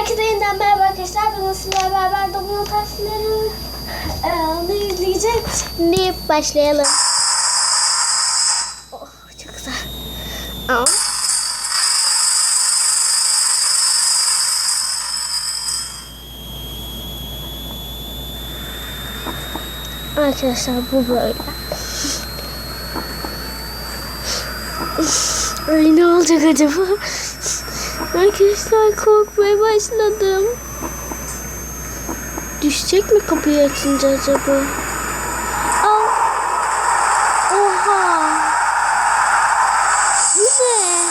Herkese yeniden merhaba arkadaşlar. Bugün sizlerle beraber Domino Taşları e, izleyeceğiz. Şimdi başlayalım. Oh, çok güzel. Aa. Arkadaşlar bu böyle. Ay ne olacak acaba? Arkadaşlar korkmaya başladım. Düşecek mi kapıyı açınca acaba? Aa! Oha! Bu ne?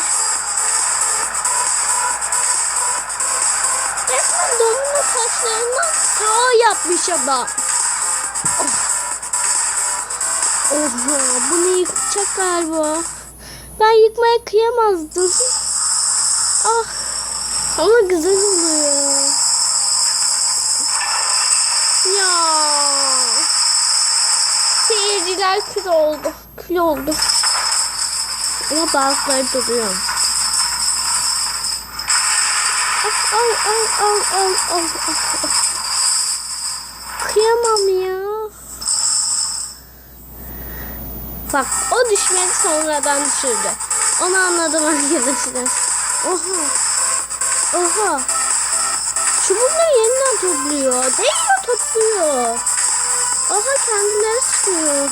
Resmen domino taşlarından ağ yapmış adam. Oha bunu yıkacak galiba. Ben yıkmaya kıyamazdım. Ah ama güzel oluyor. Ya. Seyirciler kül oldu. Kül oldu. Ama bazıları duruyor. Al al al al al al. al. Kıyamam ya. Bak o düşmedi sonradan düşürdü. Onu anladım arkadaşlar. Oha. Oha. Çubukları yeniden topluyor. Değiyor topluyor. Oha kendileri çıkıyor.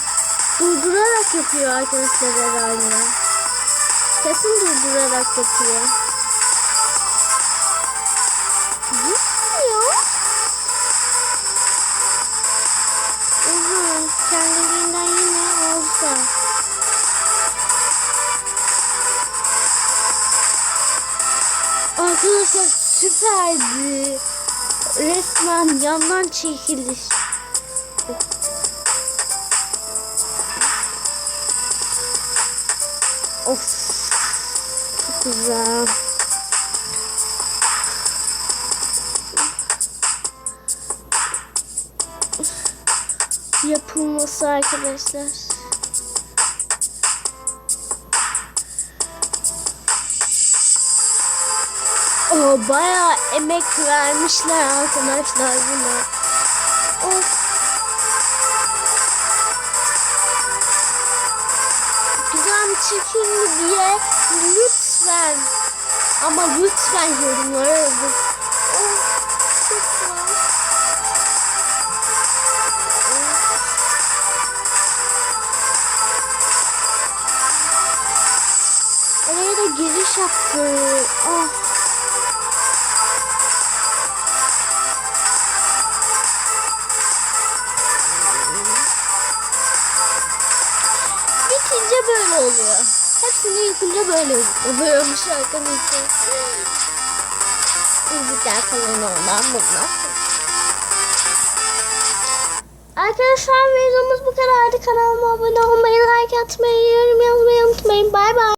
Durdurarak yapıyor arkadaşlar herhalde. Kesin durdurarak yapıyor. Gitmiyor. Oha kendiliğinden yine olsa. Arkadaşlar süperdi. Resmen yandan çekiliş. Of. Çok güzel. Yapılması arkadaşlar. O bayağı emek vermişler arkadaşlar buna. Of. Güzel mi diye lütfen ama lütfen yorumlara yazın. Of. Oraya da giriş yaptı. Oh. Oluyor. Hepsini yıkınca böyle oluyormuş arkadaşlar. Müzikler falan ondan bunlar. Arkadaşlar videomuz bu kadardı. Kanalıma abone olmayı, like atmayı, yorum yazmayı unutmayın. Bay bay.